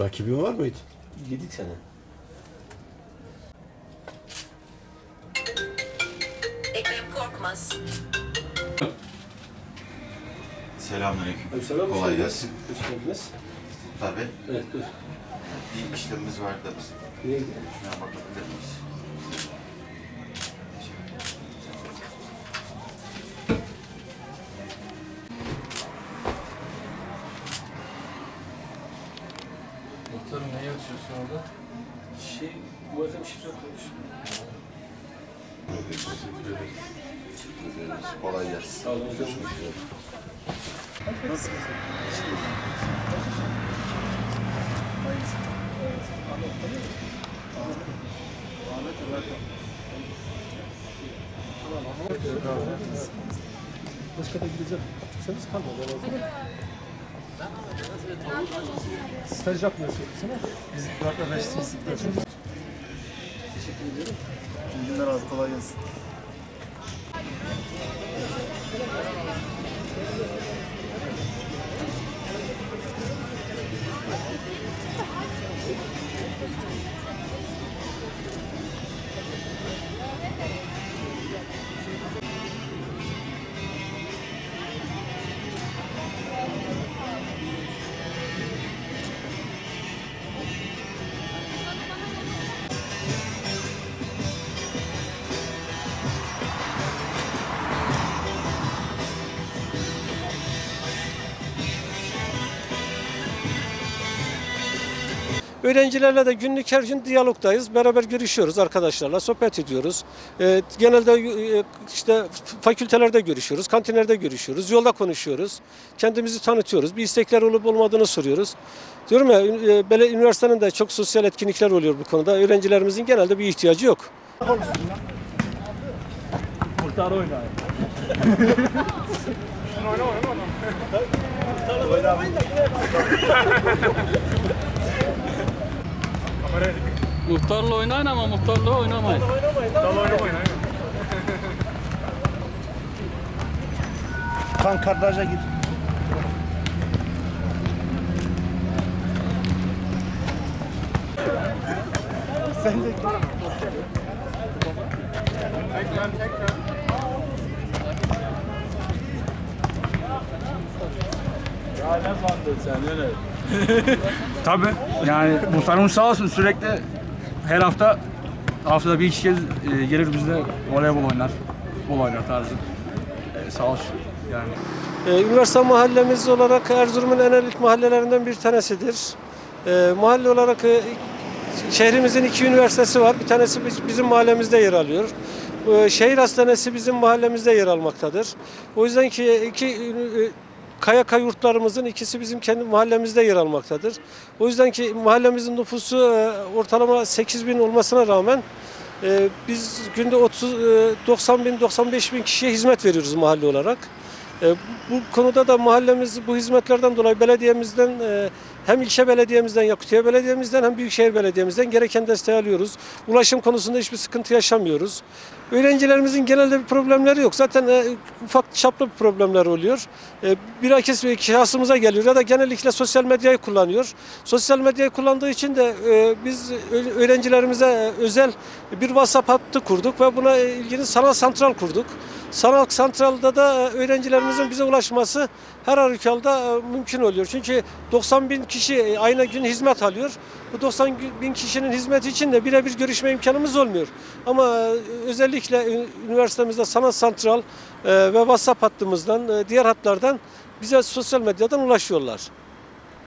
Rakibin var mıydı? 7 sene. Ekrem Korkmaz. Selamünaleyküm. Selam. Kolay gelsin. Hoş geldiniz. Tabii. Evet, dur. Bir işlemimiz var da biz. Nereye gidelim? Şuna bakabilir miyiz? Şey, bu arada şifre koymuş. Kolay gelsin. Sağ olun. Görüşmek üzere. Başka da gideceğim. Gitseniz kalmadı. Staj yapmıyorsunuz değil mi? Biz bu arkadaşlar sıkıntı Teşekkür ederim. İyi günler abi kolay gelsin. Öğrencilerle de günlük her gün diyalogdayız. Beraber görüşüyoruz arkadaşlarla, sohbet ediyoruz. Ee, genelde e, işte fakültelerde görüşüyoruz, kantinlerde görüşüyoruz, yolda konuşuyoruz. Kendimizi tanıtıyoruz. Bir istekler olup olmadığını soruyoruz. Diyorum ya, e, böyle üniversitenin de çok sosyal etkinlikler oluyor bu konuda. Öğrencilerimizin genelde bir ihtiyacı yok. Muhtarla oynayın ama muhtarla oynamayın. Kan kardeşe git. Sen de Tabii yani muhtarımız sağ olsun sürekli her hafta haftada bir iki kez e, gelir bizde voleybol oynar, futbol oynar tarzı. E, sağ olsun yani. Ee, Üniversite mahallemiz olarak Erzurum'un en elit mahallelerinden bir tanesidir. Ee, mahalle olarak e, şehrimizin iki üniversitesi var. Bir tanesi biz- bizim mahallemizde yer alıyor. Ee, şehir hastanesi bizim mahallemizde yer almaktadır. O yüzden ki iki e, KYK yurtlarımızın ikisi bizim kendi mahallemizde yer almaktadır. O yüzden ki mahallemizin nüfusu e, ortalama 8 bin olmasına rağmen e, biz günde 30, e, 90 bin 95 bin kişiye hizmet veriyoruz mahalle olarak. E, Bu konuda da mahallemiz bu hizmetlerden dolayı belediyemizden e, hem ilçe belediyemizden, Yakutiye belediyemizden hem Büyükşehir belediyemizden gereken desteği alıyoruz. Ulaşım konusunda hiçbir sıkıntı yaşamıyoruz. Öğrencilerimizin genelde bir problemleri yok. Zaten e, ufak çaplı problemler oluyor. E, Bilakis bir şahsımıza geliyor ya da genellikle sosyal medyayı kullanıyor. Sosyal medyayı kullandığı için de e, biz öğrencilerimize e, özel bir WhatsApp hattı kurduk ve buna ilgili sanal santral kurduk. Sanal santralda da e, öğrencilerimizin bize ulaşması her halükarda e, mümkün oluyor. Çünkü 90 bin kişi e, aynı gün hizmet alıyor. Bu 90 bin kişinin hizmeti için de birebir görüşme imkanımız olmuyor. Ama özellikle üniversitemizde sanal santral ve WhatsApp hattımızdan, diğer hatlardan bize sosyal medyadan ulaşıyorlar.